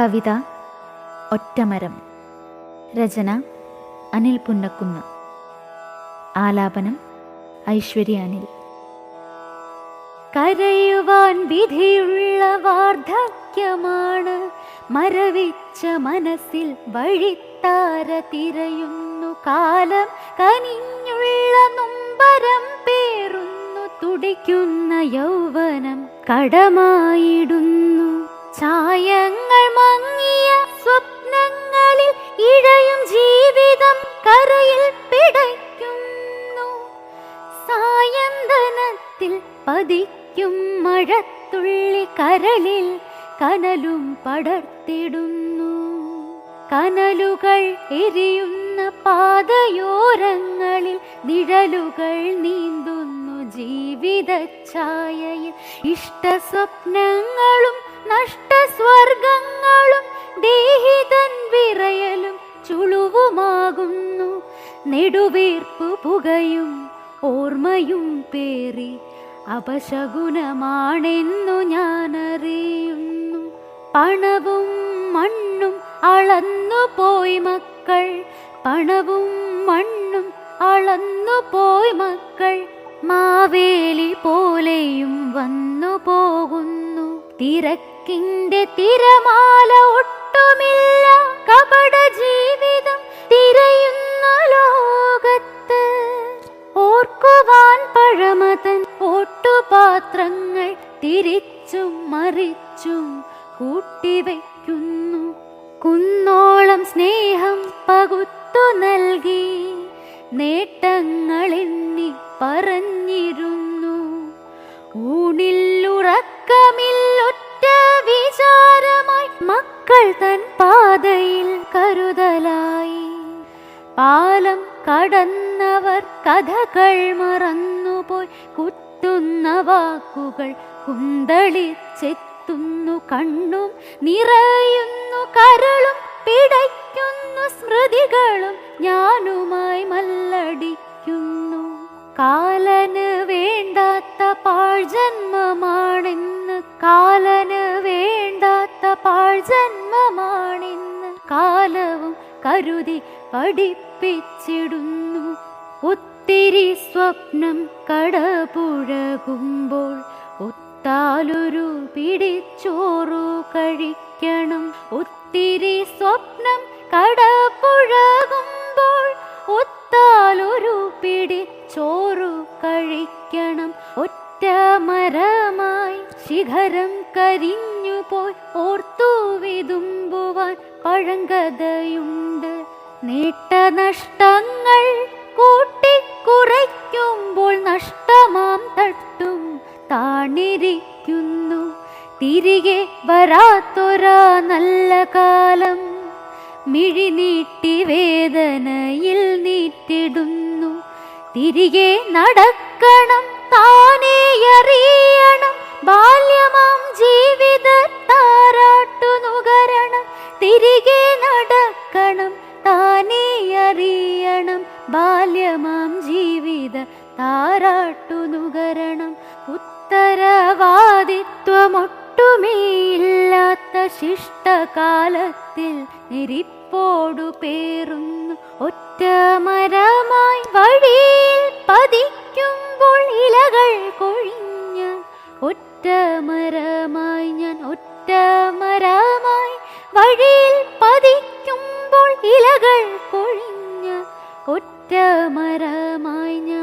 കവിത ഒറ്റമരം. രചന അനിൽ പുന്നക്കുന്ന്. ആലാപനം ഐശ്വര്യ അനിൽ. കരയുവാൻ വിധിയുള്ള വാർദ്ധക്യമാണ്. മരവിച്ച മനസ്സിൽ വഴിത്താര തിരയുന്നു കാലം. കനിഞ്ഞുള്ള നുംബരം പേറുന്നു തുടിക്കുന്ന യൗവനം കടമായിടുന്നു. ചായങ്ങൾ മങ്ങിയ സ്വപ്നങ്ങളിൽ ഇഴയും ജീവിതം കരയിൽ പിടയ്ക്കുന്നു. സായന്തനത്തിൽ പതിക്കും മഴത്തുള്ളി കരളിൽ കനലും പടർത്തിടുന്നു. കനലുകൾ എരിയുന്ന പാതയോരങ്ങളിൽ നിഴലുകൾ നീന്തുന്നു ജീവിത ഛായയിൽ ഇഷ്ടസ്വപ്നങ്ങളും നഷ്ടസ്വർഗങ്ങളും ദേഹിതൻ വിറയലും ചുളുവുമാകുന്നു. നെടുവീർപ്പ് പുകയും ഓർമ്മയും പേറി അപശകുനമാണെന്നു ഞാൻ അറിയുന്നു പണവും മണ്ണും അളന്നു പോയി മക്കൾ. പണവും മണ്ണും അളന്നു പോയി മക്കൾ. മാവേലി പോലെയും വന്നു പോകുന്നു. തിരക്കിന്റെ തിരമാല ഒട്ടുമില്ല. കപട ജീവിതം തിരയുന്ന ലോകത്ത്. ഓർക്കുവാൻ പഴമതൻ ഓട്ടുപാത്രങ്ങൾ തിരിച്ചും മറിച്ചും കൂട്ടിവെക്കുന്നു കുന്നോളം സ്നേഹം പകുത്തു നൽകി. നേട്ടങ്ങളെണ്ണി പറഞ്ഞിരുന്നു തൻ പാതയിൽ കരുതലായി. പാലം കടന്നവർ കഥകൾ മറന്നുപോയി. കുത്തുന്ന വാക്കുകൾ കുന്തളിച്ചെത്തുന്നു കണ്ണും നിറയുന്നു കരളും. പിടയ്ക്കുന്നു സ്മൃതികളും ഞാനുമായി മല്ലടിക്കുന്നു. കാലന് വേണ്ടാത്ത പാഴ്ജന്മമാണെന്ന് വേണ്ടാത്ത പാഴ്ജന്മമാണെന്ന് കാലവും കരുതി പഠിപ്പിച്ചിടുന്നു. ഒത്തിരി സ്വപ്നം കടപുഴകുമ്പോൾ ഒത്താലൊരു പിടിച്ചോറു കഴിക്കണം. ഒത്തിരി സ്വപ്നം കടപുഴകുമ്പോൾ ഒത്താലൊരു പിടി ചോറു കഴിക്കണം. ഒറ്റ മരമായി ശിഖരം കരിഞ്ഞു പോയി ഓർത്തു വിതുമ്പുവാൻ പഴങ്കഥയുണ്ട്. നേട്ടനഷ്ടങ്ങൾ കൂട്ടിക്കുറയ്ക്കുമ്പോൾ നഷ്ടമാം തട്ടും. താണിരിക്കുന്നു. തിരികെ വരാത്തൊരാ നല്ല കാലം. മിഴിനീട്ടി വേദനയിൽ നീറ്റിടുന്നു. തിരികെ നടക്കണം താനേ നടക്കണം താനേ അറിയണം. ബാല്യമാം ജീവിത താരാട്ടു നുകരണം ഉത്തരവാദിത്വമൊട്ടുമേയില്ലാത്ത ശിഷ്ടകാലത്തിൽ നിരിപ്പോടു പേറുന്നു. ഒറ്റ മരമായി വഴിയിൽ പതിക്കുമ്പോൾ ഇലകൾ കൊഴിഞ്ഞ് ഒറ്റ രമരമായി